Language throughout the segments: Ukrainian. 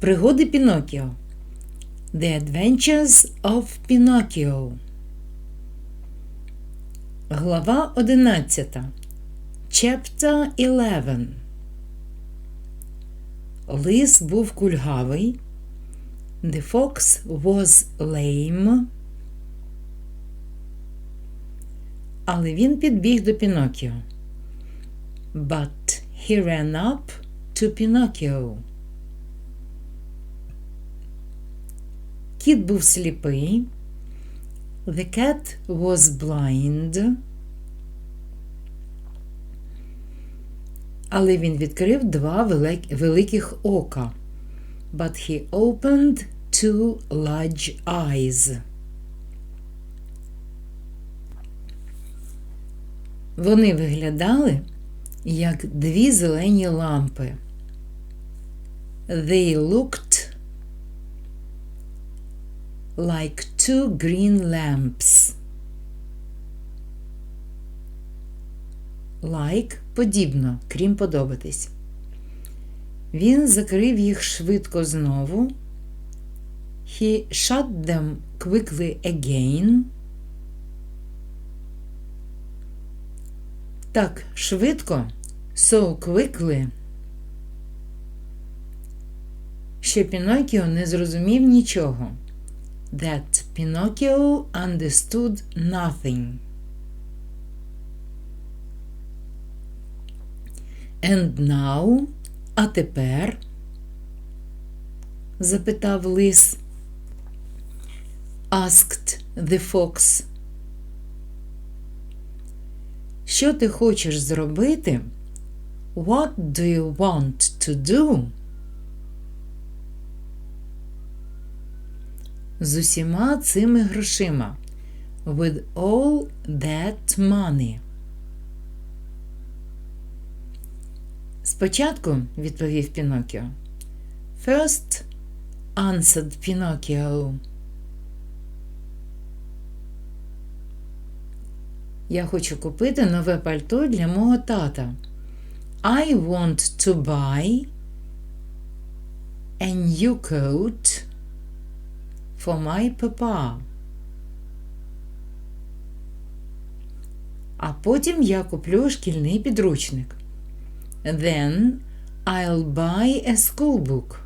Пригоди Пінокіо. The Adventures of Pinocchio. Глава 11. Chapter 11. Лис був кульгавий. The fox was lame. Але він підбіг до Пінокіо. But he ran up to Pinocchio. Кіт був сліпий. The cat was blind. Але він відкрив два великих ока. But he opened two large eyes. Вони виглядали як дві зелені лампи. They looked like two green lamps. Like подібно, крім подобатись. Він закрив їх швидко знову. He shut them quickly again. Так, швидко, so quickly, що Пінокіо не зрозумів нічого. That Pinocchio understood nothing. And now, а тепер? запитав лис. Asked the fox. Що ти хочеш зробити? What do you want to do? З усіма цими грошима. With all that money. Спочатку, відповів Пінокіо. First, answered Pinocchio. Я хочу купити нове пальто для мого тата. I want to buy a new coat for my papa. А потім я куплю шкільний підручник. Then I'll buy a school book.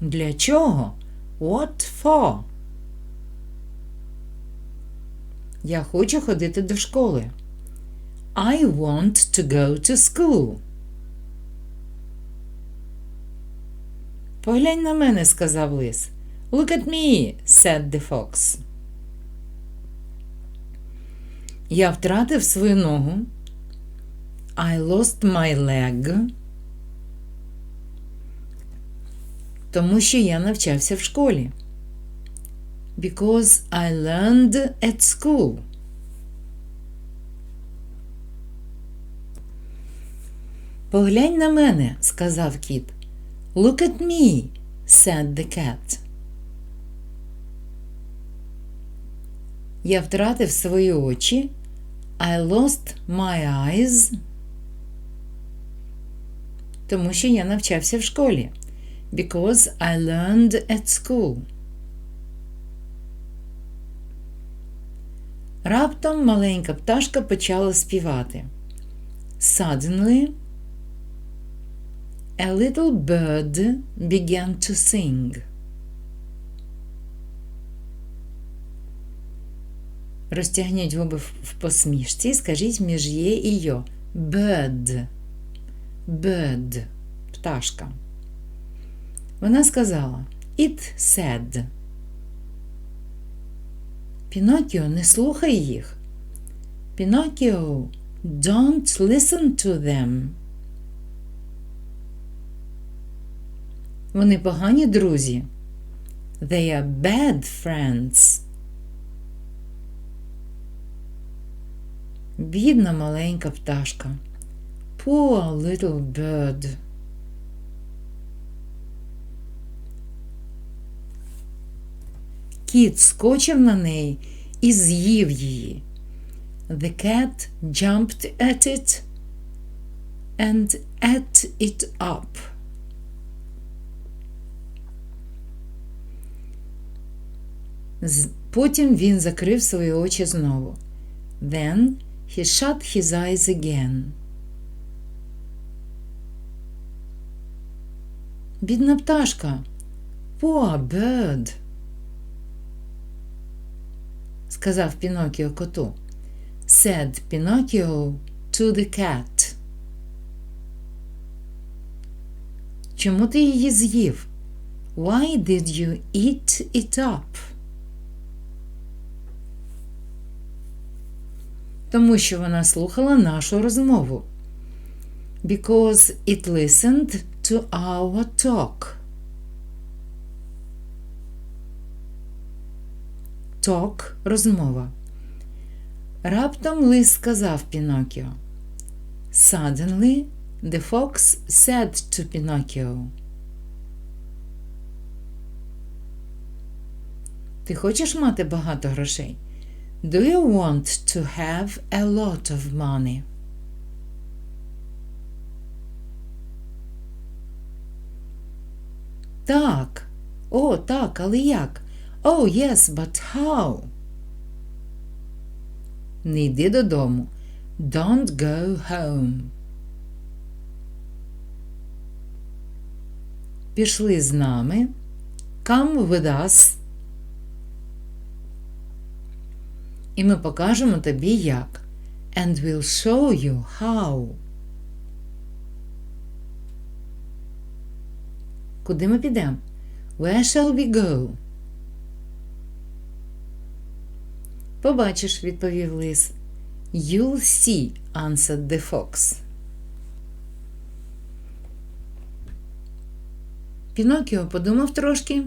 Для чого? What for? Я хочу ходити до школи. I want to go to school. Поглянь на мене, сказав лис. Look at me, said the fox. Я втратив свою ногу. I lost my leg. Тому що я навчався в школі. Because I learned at school. Поглянь на мене, сказав кіт. Look at me, said the cat. Я втратив свої очі. I lost my eyes. Тому що я навчався в школі. Because I learned at school. Раптом маленька пташка почала співати. Suddenly, a little bird began to sing. Розтягніть губи в посмішці і скажіть між є і йо. Bird. Bird. Пташка. Вона сказала It said. Пінокіо, не слухай їх. Пінокіо, don't listen to them. Вони погані друзі. They are bad friends. Бідна маленька пташка. Poor little bird. Кіт скочив на неї і з'їв її. The cat jumped at it and ate it up. Потім він закрив свої очі знову. Then he shut his eyes again. Бідна пташка. Poor bird. сказав Пінокіо коту. Said Pinocchio to the cat. Чому ти її з'їв? Why did you eat it up? Тому що вона слухала нашу розмову. Because it listened to our talk. Talk – розмова. Раптом лис сказав Пінокіо. Suddenly, the fox said to Pinocchio. Ти хочеш мати багато грошей? Do you want to have a lot of money? Так. О, так, але як? Oh, yes, but how? Не йди додому. Don't go home. Пішли з нами. Come with us. І ми покажемо тобі як. And we'll show you how. Куди ми підемо? Where shall we go? Побачиш, відповів лис. You'll see, answered the fox. Пінокіо подумав трошки.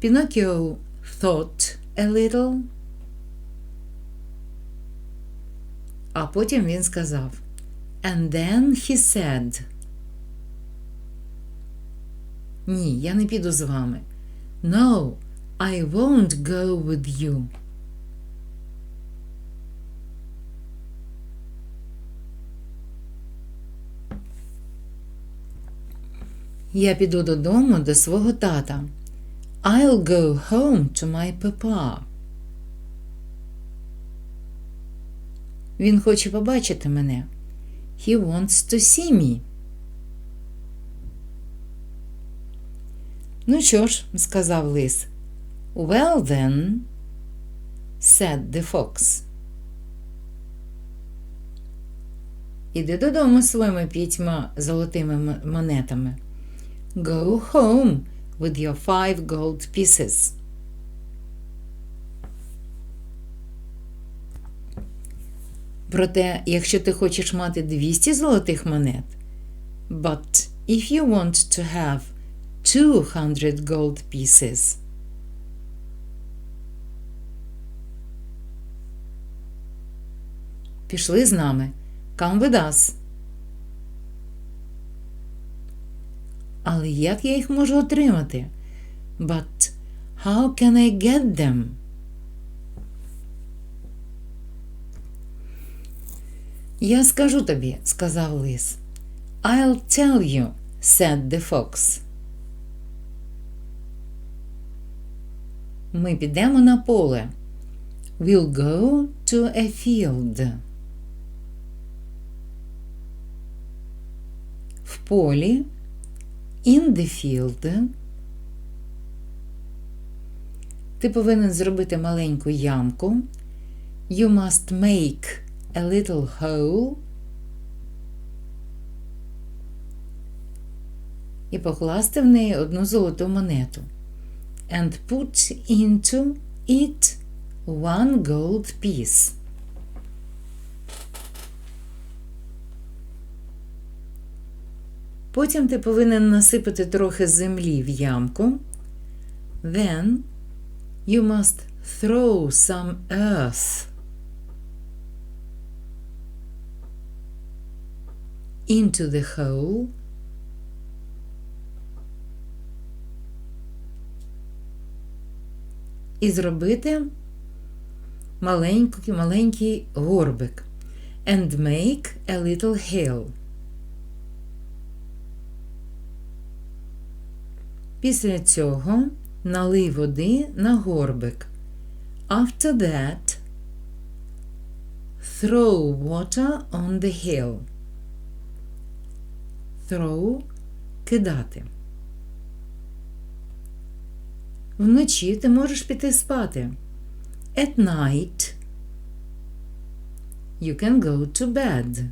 Пінокіо thought a little. А потім він сказав And then he said Ні, я не піду з вами. No, I won't go with you. Я піду додому до свого тата. I'll go home to my papa. Він хоче побачити мене. He wants to see me. Ну що ж, сказав лис. Well then, said the fox. Іди додому своїми п'ятьма золотими монетами. Go home with your five gold pieces. Проте, якщо ти хочеш мати 200 золотих монет, but if you want to have 200 gold pieces, пішли з нами. Come with us. Але як я їх можу отримати? But how can I get them? Я скажу тобі, сказав лис. I'll tell you, said the fox. Ми підемо на поле. We'll go to a field. В полі in the field ти повинен зробити маленьку ямку. You must make a little hole і покласти в неї одну золоту монету. And put into it one gold piece. Потім ти повинен насипати трохи землі в ямку. Then you must throw some earth into the hole. І зробити маленький маленький горбик. And make a little hill. Після цього налий води на горбик. After that, throw water on the hill. Throw кидати. Вночі ти можеш піти спати. At night you can go to bed.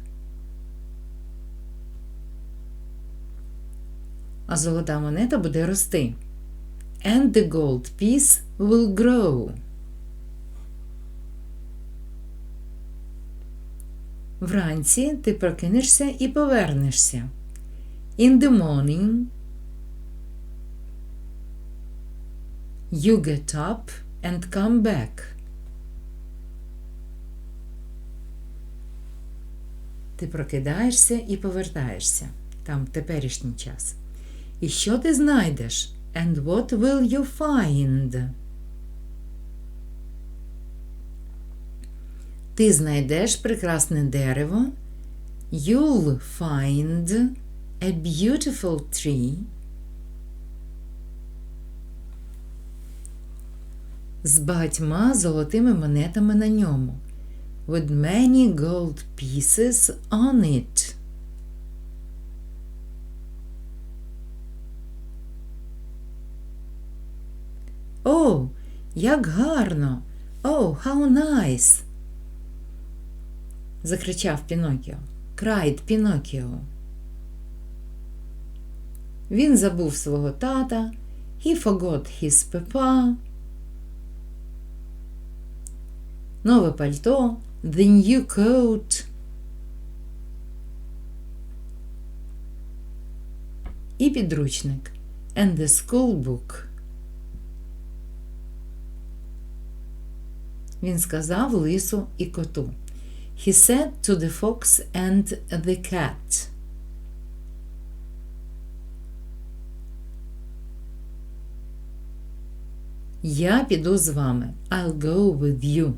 А золота монета буде рости. And the gold piece will grow. Вранці ти прокинешся і повернешся. In the morning you get up and come back. Ти прокидаєшся і повертаєшся. Там теперішній час. І що ти знайдеш? And what will you find? Ти знайдеш прекрасне дерево. You'll find a beautiful tree. З багатьма золотими монетами на ньому. With many gold pieces on it. О, як гарно! Oh, how nice! закричав Пінокіо. Крайд Пінокіо. Він забув свого тата. He forgot his papa. Нове пальто. The new coat. І підручник. And the school book. Він сказав лису і коту. He said to the fox and the cat. Я піду з вами. I'll go with you.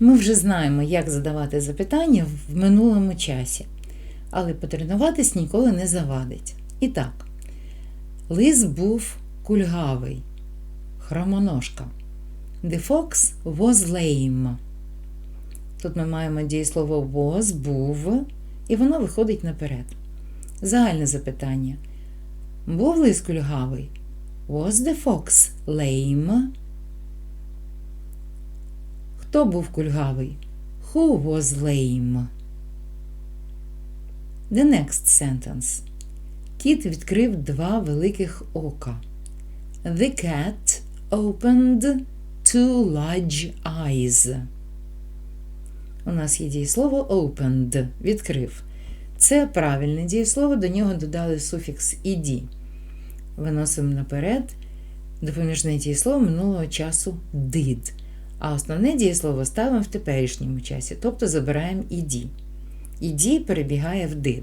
Ми вже знаємо, як задавати запитання в минулому часі, але потренуватись ніколи не завадить. І так, лис був кульгавий, хромоножка. The fox was lame. Тут ми маємо дієслово was, був, і воно виходить наперед. Загальне запитання. Був лис кульгавий? Was the fox lame? Хто був кульгавий? Who was lame? The next sentence. Кіт відкрив два великих ока. The cat opened two large eyes. У нас є дієслово opened відкрив. Це правильне дієслово, до нього додали суфікс «ed». Виносимо наперед допоміжне дієслово минулого часу did. А основне дієслово ставимо в теперішньому часі, тобто забираємо «ed». «Ed» перебігає в did.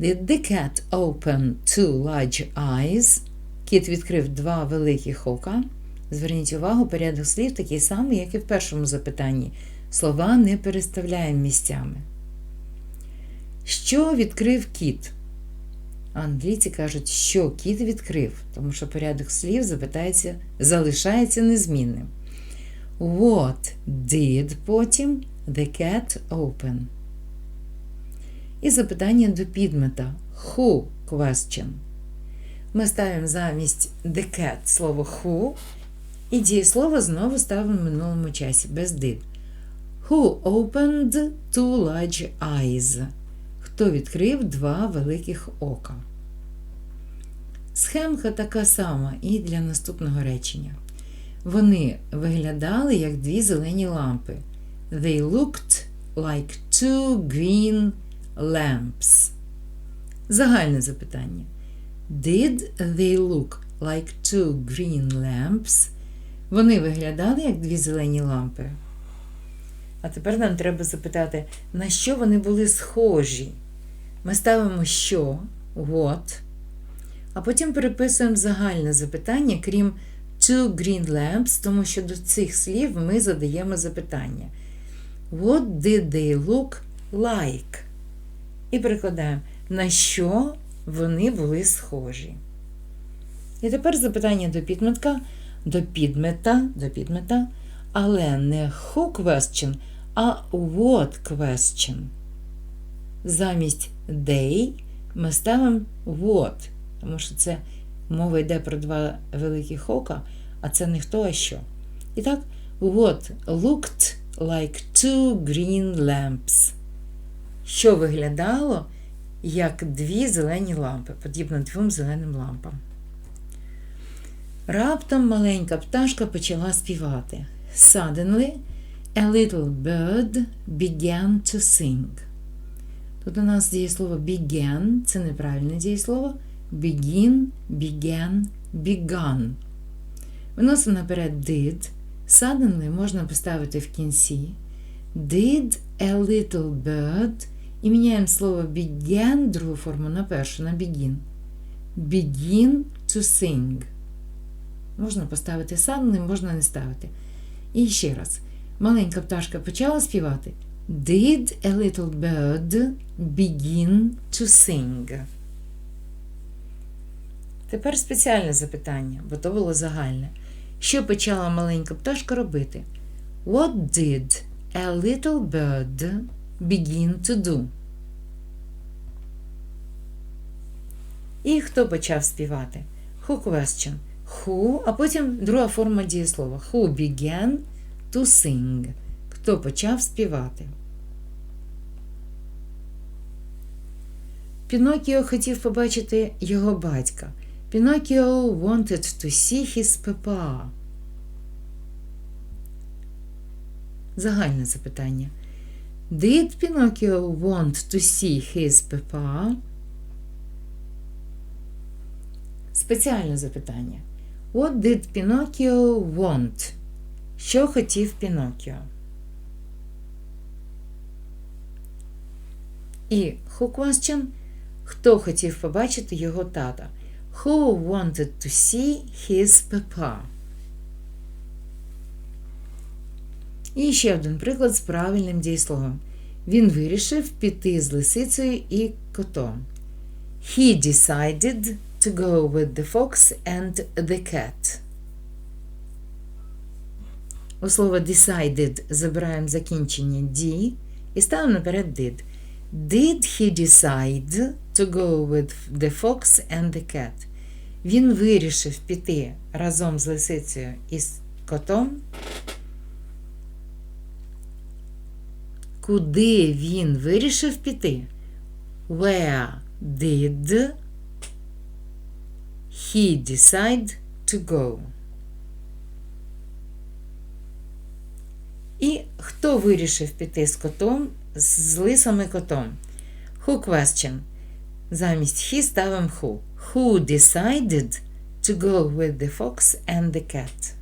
Did the cat open two large eyes? Кіт відкрив два великих ока. Зверніть увагу, порядок слів такий самий, як і в першому запитанні. Слова не переставляємо місцями. Що відкрив кіт? Англійці кажуть, що кіт відкрив, тому що порядок слів запитається, залишається незмінним. What did потім the cat open? І запитання до підмета. Who question? Ми ставимо замість the cat слово who, і дієслово знову ставимо в минулому часі без did. Who opened two large eyes? Хто відкрив два великих ока? Схемка така сама і для наступного речення. Вони виглядали як дві зелені лампи. They looked like two green lamps. Загальне запитання. Did they look like two green lamps? Вони виглядали як дві зелені лампи. А тепер нам треба запитати, на що вони були схожі. Ми ставимо що, what, а потім переписуємо загальне запитання, крім two green lamps, тому що до цих слів ми задаємо запитання. What did they look like? І перекладаємо. на що вони були схожі. І тепер запитання до підметка, до підмета, до підмета, але не who question, а what question. Замість they ми ставимо what, тому що це мова йде про два великих ока, а це не хто, а що. І так, what looked like two green lamps. Що виглядало як дві зелені лампи, подібно двом зеленим лампам. Раптом маленька пташка почала співати. Suddenly a little bird began to sing. Тут у нас дієслово began, це неправильне дієслово. Begin, began, begun. Виносимо наперед did. Suddenly можна поставити в кінці. Did a little bird. І міняємо слово began, другу форму на першу, на begin. Begin to sing. Можна поставити suddenly, можна не ставити. І ще раз. Маленька пташка почала співати. Did a little bird begin to sing? Тепер спеціальне запитання, бо то було загальне. Що почала маленька пташка робити? What did a little bird begin to do? І хто почав співати? Who question? Who, а потім друга форма дієслова. Who began to sing? Хто почав співати? Пінокіо хотів побачити його батька. Пінокіо wanted to see his papa. Загальне запитання. Did Pinocchio want to see his papa? Спеціальне запитання. What did Pinocchio want? Що хотів Пінокіо? І who question? Хто хотів побачити його тата? Who wanted to see his papa? І ще один приклад з правильним дієсловом. Він вирішив піти з лисицею і котом. He decided to go with the fox and the cat. У слово decided забираємо закінчення D і ставимо наперед did. Did he decide to go with the fox and the cat? Він вирішив піти разом з лисицею і з котом. Куди він вирішив піти? Where did he decide to go? І хто вирішив піти з котом, з лисом і котом? Who question? Замість he ставимо who. Who decided to go with the fox and the cat?